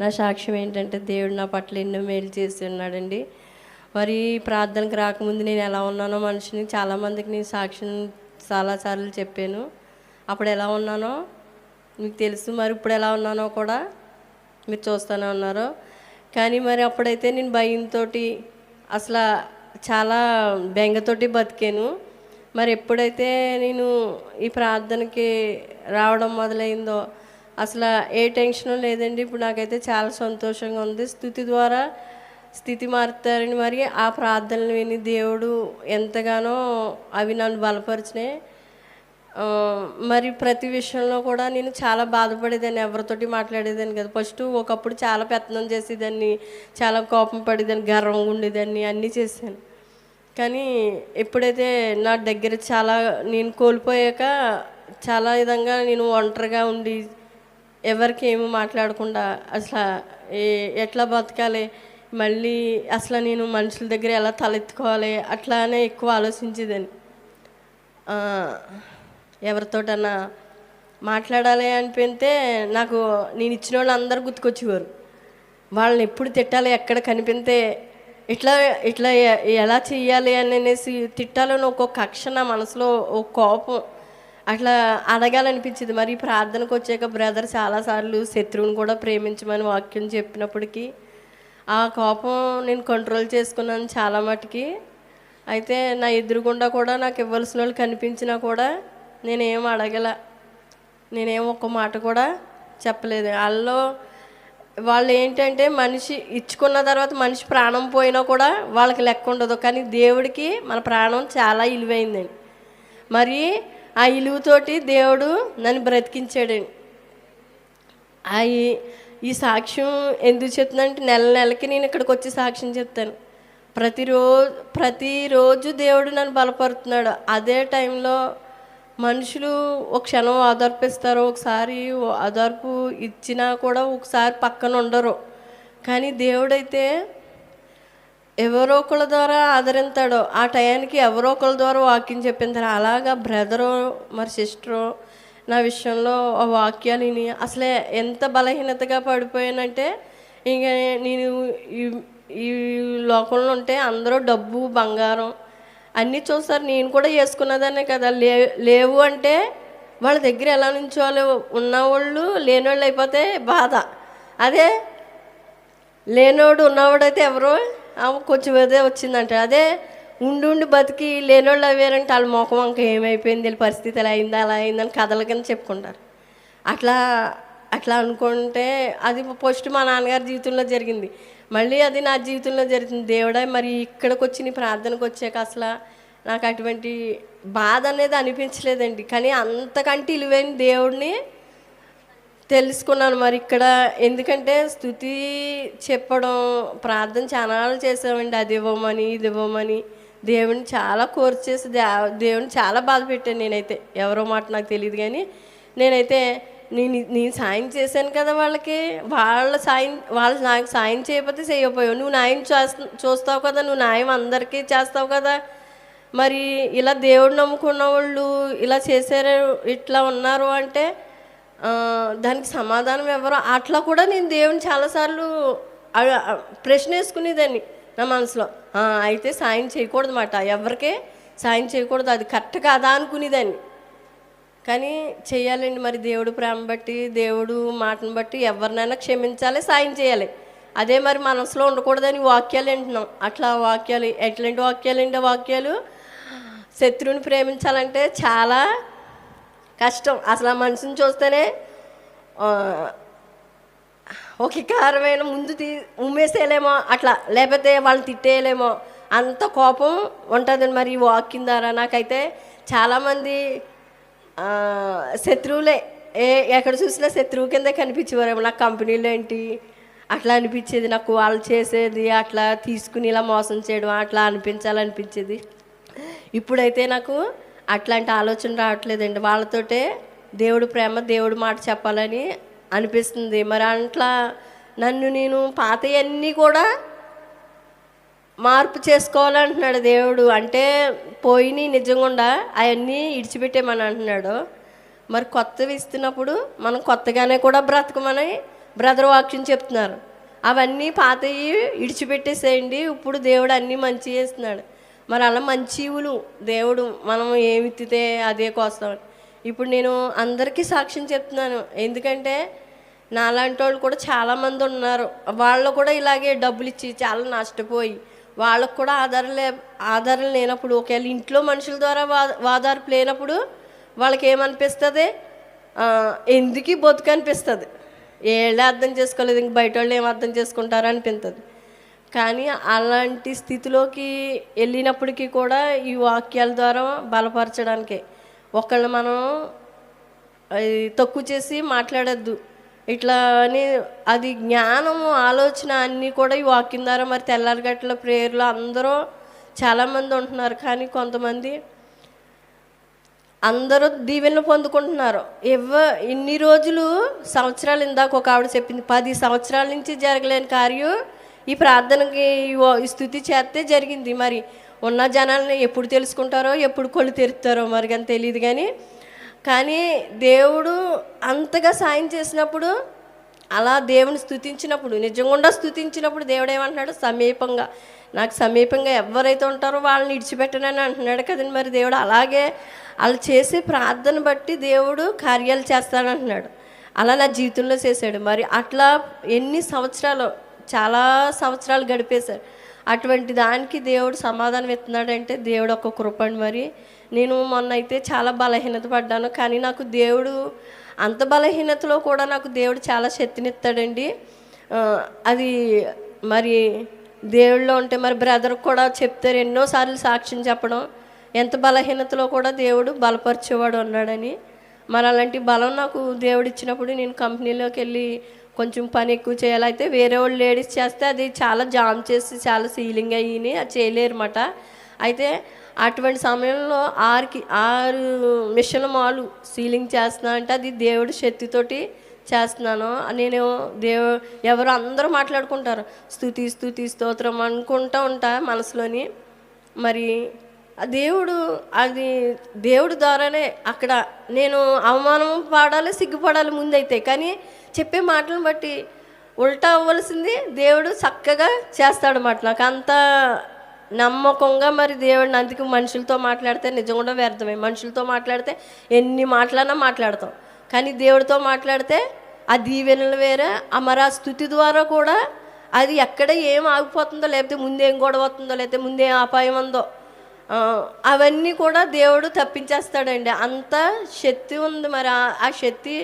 నా సాక్ష్యం ఏంటంటే దేవుడు నా పట్ల ఎన్నో మేలు చేసి ఉన్నాడండి. మరి ప్రార్థనకు రాకముందు నేను ఎలా ఉన్నానో మనిషిని చాలామందికి నేను సాక్ష్యం చాలాసార్లు చెప్పాను. అప్పుడు ఎలా ఉన్నానో మీకు తెలుసు. మరి ఇప్పుడు ఎలా ఉన్నానో కూడా మీరు చూస్తూనే ఉన్నారు. కానీ మరి అప్పుడైతే నేను భయంతో అసలు చాలా బెంగతోటి బతికాను. మరి ఎప్పుడైతే నేను ఈ ప్రార్థనకి రావడం మొదలైందో అసలు ఏ టెన్షన్ లేదండి. ఇప్పుడు నాకైతే చాలా సంతోషంగా ఉంది. స్థుతి ద్వారా స్థితి మారుతారని మరి ఆ ప్రార్థనలు విని దేవుడు ఎంతగానో అవి నన్ను బలపరిచినాయి. మరి ప్రతి విషయంలో కూడా నేను చాలా బాధపడేదాన్ని ఎవరితోటి మాట్లాడేదాన్ని కదా. ఫస్ట్ ఒకప్పుడు చాలా పెత్తనం చేసేదాన్ని చాలా కోపం పడేదాన్ని గర్వంగా ఉండేదాన్ని అన్నీ చేశాను. కానీ ఎప్పుడైతే నా దగ్గర చాలా నేను కోల్పోయాక చాలా విధంగా నేను ఒంటరిగా ఉండి ఎవరికి ఏమి మాట్లాడకుండా అసలు ఏ- ఎట్లా బతకాలి? మళ్ళీ అసలు నేను మనుషుల దగ్గర ఎలా తలెత్తుకోవాలి? అట్లానే ఎక్కువ ఆలోచించేదాన్ని. ఎవరితోటన్నా మాట్లాడాలి అనిపితే నాకు నేను ఇచ్చిన వాళ్ళు అందరు గుర్తుకొచ్చేవారు. వాళ్ళని ఎప్పుడు తిట్టాలి ఎక్కడ కనిపితే ఇట్లా ఇట్లా ఎలా చెయ్యాలి అని అనేసి తిట్టాలని ఒక్కొక్క కక్ష నా మనసులో ఒక కోపం అట్లా అడగాలనిపించింది. మరి ప్రార్థనకు వచ్చాక బ్రదర్ చాలాసార్లు శత్రువుని కూడా ప్రేమించమని వాక్యం చెప్పినప్పటికీ ఆ కోపం నేను కంట్రోల్ చేసుకున్నాను చాలా మటుకి. అయితే నా ఎదురుగుండా కూడా నాకు ఇవ్వాల్సిన వాళ్ళు కనిపించినా కూడా నేనేం అడగల నేనేం ఒక్క మాట కూడా చెప్పలేదు. వాళ్ళలో వాళ్ళు ఏంటంటే మనిషి ఇచ్చుకున్న తర్వాత మనిషి ప్రాణం పోయినా కూడా వాళ్ళకి లెక్క ఉండదు. కానీ దేవుడికి మన ప్రాణం చాలా ఇలువైందండి. మరి ఆ ఇలువతోటి దేవుడు నన్ను బ్రతికించాడండి ఆ ఈ- ఈ సాక్ష్యం ఎందుకు చెప్తున్నానంటే నెల నెలకి నేను ఇక్కడికి వచ్చి సాక్ష్యం చెప్తాను. ప్రతిరోజు ప్రతిరోజు దేవుడు నన్ను బలపరుతున్నాడు. అదే టైంలో మనుషులు ఒక క్షణం ఆదర్పిస్తారు ఒకసారి ఆదర్పు ఇచ్చినా కూడా ఒకసారి పక్కన ఉండరు. కానీ దేవుడైతే ఎవరో ఒకళ్ళ ద్వారా ఆదరిస్తాడో ఆ టయానికి ఎవరో ఒకళ్ళ ద్వారా వాక్యం చెప్పిన తర్వాత అలాగా బ్రదరు మరి సిస్టరు నా విషయంలో ఆ వాక్యాలు విని అసలే ఎంత బలహీనతగా పడిపోయానంటే ఇంక నేను ఈ లోకంలో ఉంటే అందరూ డబ్బు బంగారం అన్నీ చూస్తారు. నేను కూడా వేసుకున్నదానే కదా. లే లేవు అంటే వాళ్ళ దగ్గర ఎలా నుంచోవాలి ఉన్నవాళ్ళు లేనివాళ్ళు అయిపోతే బాధ. అదే లేనోడు ఉన్నవాడైతే ఎవరో? కొంచెం అదే వచ్చిందంట. అదే ఉండి ఉండి బతికి లేనోళ్ళు అవ్వారంటే వాళ్ళ ముఖం ఇంకా ఏమైపోయింది? వీళ్ళ పరిస్థితి ఎలా అయిందా? అలా అయిందని కథల కింద చెప్పుకుంటారు. అట్లా అట్లా అనుకుంటే అది ఫస్ట్ మా నాన్నగారి జీవితంలో జరిగింది. మళ్ళీ అది నా జీవితంలో జరిగింది. దేవుడా మరి ఇక్కడికి వచ్చి నీ ప్రార్థనకు వచ్చాక అసలు నాకు అటువంటి బాధ అనేది అనిపించలేదండి. కానీ అంతకంటే ఇలువైన దేవుడిని తెలుసుకున్నాను మరి ఇక్కడ. ఎందుకంటే స్థుతి చెప్పడం ప్రార్థన చాలా చేసామండి. అది ఇవ్వమని ఇది ఇవ్వమని. దేవుని చాలా కోర్చేసి దే- దేవుని చాలా బాధ పెట్టాను నేనైతే. ఎవరో మాట నాకు తెలియదు కానీ నేనైతే నేను నేను సాయం చేశాను కదా వాళ్ళకి. వాళ్ళ సాయం వాళ్ళు నాకు సాయం చేయకపోతే చేయకపోయావు. నువ్వు న్యాయం చూస్తావు కదా నువ్వు న్యాయం అందరికీ చేస్తావు కదా. మరి ఇలా దేవుడు నమ్ముకున్న వాళ్ళు ఇలా చేశారు ఇట్లా ఉన్నారు అంటే దానికి సమాధానం ఎవరో అట్లా కూడా నేను దేవుని చాలాసార్లు ప్రశ్న వేసుకునేదాన్ని నా మనసులో. అయితే సాయం చేయకూడదు మాట. ఎవరికే సాయం చేయకూడదు. అది కరెక్ట్ కాదా అనుకునేదాన్ని. కానీ చేయాలండి మరి దేవుడు ప్రేమ బట్టి దేవుడు మాటను బట్టి ఎవరినైనా క్షమించాలి సాయం చేయాలి. అదే మరి మనసులో ఉండకూడదని వాక్యాలు వింటున్నాం అట్లా వాక్యాలు ఎట్లాంటి వాక్యాలు అండి వాక్యాలు? శత్రువుని ప్రేమించాలంటే చాలా కష్టం. అసలు ఆ మనిషిని చూస్తేనే ఒక కారమైన ముందు తీ ఉమ్మేసేయలేమో అట్లా. లేకపోతే వాళ్ళని తిట్టేయలేమో. అంత కోపం ఉంటుంది మరి వాకింగ్ ద్వారా. నాకైతే చాలామంది శత్రువులే. ఏ ఎక్కడ చూసినా శత్రువు కింద కనిపించేవారేమో. నాకు కంపెనీలు ఏంటి అట్లా అనిపించేది. నాకు వాళ్ళు చేసేది అట్లా తీసుకుని ఇలా మోసం చేయడం అట్లా అనిపించాలనిపించేది. ఇప్పుడైతే నాకు అట్లాంటి ఆలోచన రావట్లేదండి. వాళ్ళతోటే దేవుడు ప్రేమ దేవుడు మాట చెప్పాలని అనిపిస్తుంది. మరి అట్లా నన్ను నేను పాతయన్నీ కూడా మార్పు చేసుకోవాలంటున్నాడు దేవుడు. అంటే పోయినాయి నిజంగా అవన్నీ ఇడిచిపెట్టేమని అంటున్నాడు. మరి కొత్తవి ఇస్తున్నప్పుడు మనం కొత్తగానే కూడా బ్రతకమని బ్రదర్ వాక్యం చెప్తున్నారు. అవన్నీ పాతవి ఇడిచిపెట్టేసేయండి. ఇప్పుడు దేవుడు అన్నీ మంచి చేస్తున్నాడు. మరి అలా మంచివులు దేవుడు మనం ఏమిత్తితే అదే కోస్తాం ఇప్పుడు నేను అందరికీ సాక్ష్యం చెప్తున్నాను. ఎందుకంటే నాలాంటి వాళ్ళు కూడా చాలామంది ఉన్నారు. వాళ్ళు కూడా ఇలాగే డబ్బులు ఇచ్చి చాలా నష్టపోయి వాళ్ళకు కూడా ఆధారం లే ఆధారం లేనప్పుడు ఒకవేళ ఇంట్లో మనుషుల ద్వారా వా ఆధారపు లేనప్పుడు వాళ్ళకి ఏమనిపిస్తుంది ఎందుకు బతుకు అనిపిస్తుంది ఏళ్ళే అర్థం చేసుకోలేదు ఇంక బయట వాళ్ళు ఏం అర్థం చేసుకుంటారో అనిపిస్తుంది కానీ అలాంటి స్థితిలోకి వెళ్ళినప్పటికీ కూడా ఈ వాక్యాల ద్వారా బలపరచడానికే. ఒకళ్ళు మనం తక్కువ చేసి మాట్లాడద్దు. ఇట్లా అని అది జ్ఞానము ఆలోచన అన్నీ కూడా ఈ వాక్యం ద్వారా మరి తెల్లారిగట్ల ప్రేయర్లు అందరూ చాలామంది ఉంటున్నారు. కానీ కొంతమంది అందరూ దీవెనలు పొందుకుంటున్నారు. ఇవ్వ ఇన్ని రోజులు సంవత్సరాలు ఇందాక ఒక ఆవిడ చెప్పింది పది సంవత్సరాల నుంచి జరగలేని కార్యం ఈ ప్రార్థనకి ఓ- స్థుతి చేస్తే జరిగింది. మరి ఉన్న జనాల్ని ఎప్పుడు తెలుసుకుంటారో ఎప్పుడు కొలు తెరుతారో మరి కానీ తెలియదు కానీ. కానీ దేవుడు అంతగా సాయం చేసినప్పుడు అలా దేవుని స్థుతించినప్పుడు నిజంగా స్థుతించినప్పుడు దేవుడు ఏమంటున్నాడు? సమీపంగా. నాకు సమీపంగా ఎవరైతే ఉంటారో వాళ్ళని ఇడిచిపెట్టనని అంటున్నాడు కదండి మరి దేవుడు. అలాగే వాళ్ళు చేసే ప్రార్థన బట్టి దేవుడు కార్యాలు చేస్తాడంటున్నాడు అలా నా జీవితంలో చేశాడు. మరి అట్లా ఎన్ని సంవత్సరాలు చాలా సంవత్సరాలు గడిపేశారు అటువంటి దానికి దేవుడు సమాధానం ఇస్తున్నాడంటే దేవుడు ఒక కృపండి మరి. నేను మొన్న అయితే చాలా బలహీనత పడ్డాను కానీ నాకు దేవుడు అంత బలహీనతలో కూడా నాకు దేవుడు చాలా శక్తినిస్తాడండి. అది మరి దేవుళ్ళో ఉంటే మరి బ్రదర్ కూడా చెప్తారు ఎన్నోసార్లు సాక్ష్యం చెప్పడం. ఎంత బలహీనతలో కూడా దేవుడు బలపరిచేవాడు ఉన్నాడని. మరి అలాంటి బలం నాకు దేవుడు ఇచ్చినప్పుడు నేను కంపెనీలోకి వెళ్ళి కొంచెం పని ఎక్కువ చేయాలి అయితే వేరే వాళ్ళు లేడీస్ చేస్తే అది చాలా జామ్ చేసి చాలా సీలింగ్ అయ్యి అది చేయలేరన్నమాట. అయితే అటువంటి సమయంలో ఆరుకి ఆరు మిషన్ మాలు సీలింగ్ చేస్తున్నా అంటే అది దేవుడి శక్తితోటి చేస్తున్నాను. నేను దేవు ఎవరు అందరూ మాట్లాడుకుంటారు. స్థుతి స్థుతి స్తోత్రం అనుకుంటూ ఉంటా మనసులోని. మరి ఆ దేవుడు అది దేవుడి ద్వారానే అక్కడ నేను అవమానం పడాలి సిగ్గుపడాలి ముందైతే. కానీ చెప్పే మాటలను బట్టి ఉల్టా అవ్వాల్సింది దేవుడు చక్కగా చేస్తాడన్నమాట నాకు అంత నమ్మకంగా మరి దేవుడిని అందుకు మనుషులతో మాట్లాడితే నిజంగా వ్యర్థమే. మనుషులతో మాట్లాడితే ఎన్ని మాట్లాడినా మాట్లాడతాం. కానీ దేవుడితో మాట్లాడితే ఆ దీవెనలు వేరే అమరా స్థుతి ద్వారా కూడా అది ఎక్కడ ఏం ఆగిపోతుందో లేకపోతే ముందేం గొడవ వస్తుందో లేకపోతే ముందేం అపాయం ఉందో అవన్నీ కూడా దేవుడు తప్పించేస్తాడండి. అంత శక్తి ఉంది మరి. ఆ శక్తి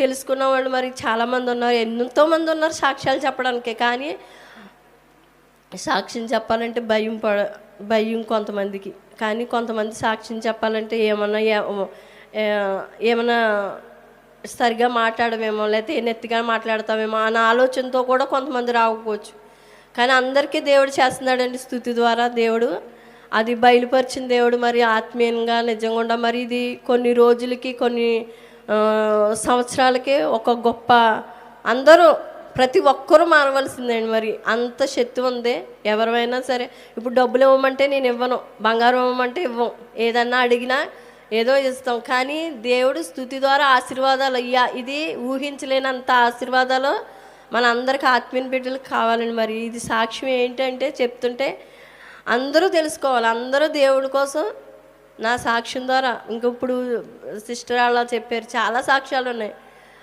తెలుసుకున్న వాళ్ళు మరి చాలామంది ఉన్నారు. ఎంతో మంది ఉన్నారు సాక్ష్యాలు చెప్పడానికి. కానీ సాక్ష్యం చెప్పాలంటే భయం పడ భయం కొంతమందికి. కానీ కొంతమంది సాక్ష్యం చెప్పాలంటే ఏమన్నా ఏమైనా ఏమన్నా సరిగా మాట్లాడమేమో లేకపోతే నెత్తిగా మాట్లాడతామేమో అన్న ఆలోచనతో కూడా కొంతమంది రాకపోవచ్చు. కానీ అందరికీ దేవుడు చేస్తున్నాడండి స్థుతి ద్వారా. దేవుడు అది బయలుపరిచిన దేవుడు మరి ఆత్మీయంగా నిజంగా మరి ఇది కొన్ని రోజులకి కొన్ని సంవత్సరాలకే ఒక గొప్ప అందరూ ప్రతి ఒక్కరూ మారవలసిందండి మరి. అంత శక్తి ఉంది. ఎవరైనా సరే ఇప్పుడు డబ్బులు ఇవ్వమంటే నేను ఇవ్వను. బంగారం ఇవ్వమంటే ఇవ్వం. ఏదన్నా అడిగినా ఏదో ఇస్తాం. కానీ దేవుడు స్థుతి ద్వారా ఆశీర్వాదాలు అయ్యా. ఇది ఊహించలేనంత ఆశీర్వాదాలు మన అందరికి ఆత్మీయ బిడ్డలు కావాలండి మరి. ఇది సాక్ష్యం ఏంటంటే చెప్తుంటే అందరూ తెలుసుకోవాలి. అందరూ దేవుడి కోసం నా సాక్ష్యం ద్వారా. ఇంకప్పుడు సిస్టర్ అలా చెప్పారు. చాలా సాక్ష్యాలు ఉన్నాయి.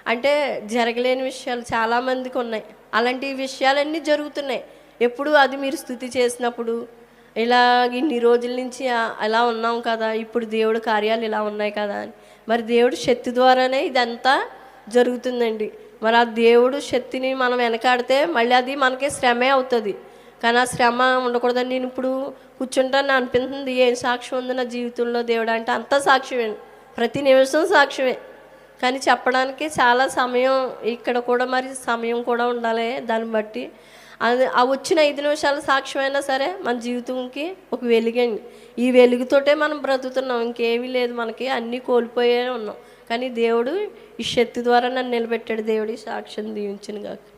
అంటే జరగలేని విషయాలు చాలామందికి ఉన్నాయి. అలాంటి విషయాలన్నీ జరుగుతున్నాయి. ఎప్పుడు అది మీరు స్థుతి చేసినప్పుడు ఇలా ఇన్ని రోజుల నుంచి అలా ఉన్నాం కదా ఇప్పుడు దేవుడు కార్యాలు ఇలా ఉన్నాయి కదా అని. మరి దేవుడు శక్తి ద్వారానే ఇదంతా జరుగుతుందండి. మరి ఆ దేవుడు శక్తిని మనం వెనకాడితే మళ్ళీ అది మనకి శ్రమే అవుతుంది. కానీ ఆ శ్రమ ఉండకూడదని నేను ఇప్పుడు కూర్చుంటాను అనిపిస్తుంది ఏం సాక్ష్యం ఉంది నా జీవితంలో దేవుడు? అంటే అంతా సాక్ష్యమే. ప్రతి నిమిషం సాక్ష్యమే. కానీ చెప్పడానికి చాలా సమయం ఇక్కడ కూడా మరి సమయం కూడా ఉండాలి దాన్ని బట్టి. అది ఆ వచ్చిన ఐదు నిమిషాల సాక్ష్యమైనా సరే మన జీవితంకి ఒక వెలుగండి. ఈ వెలుగుతోటే మనం బ్రతుకుతున్నాం ఇంకేమీ లేదు మనకి అన్నీ కోల్పోయే ఉన్నాం. కానీ దేవుడు ఈ శక్తి ద్వారా నన్ను నిలబెట్టాడు దేవుడి సాక్ష్యం దీవించిన కాక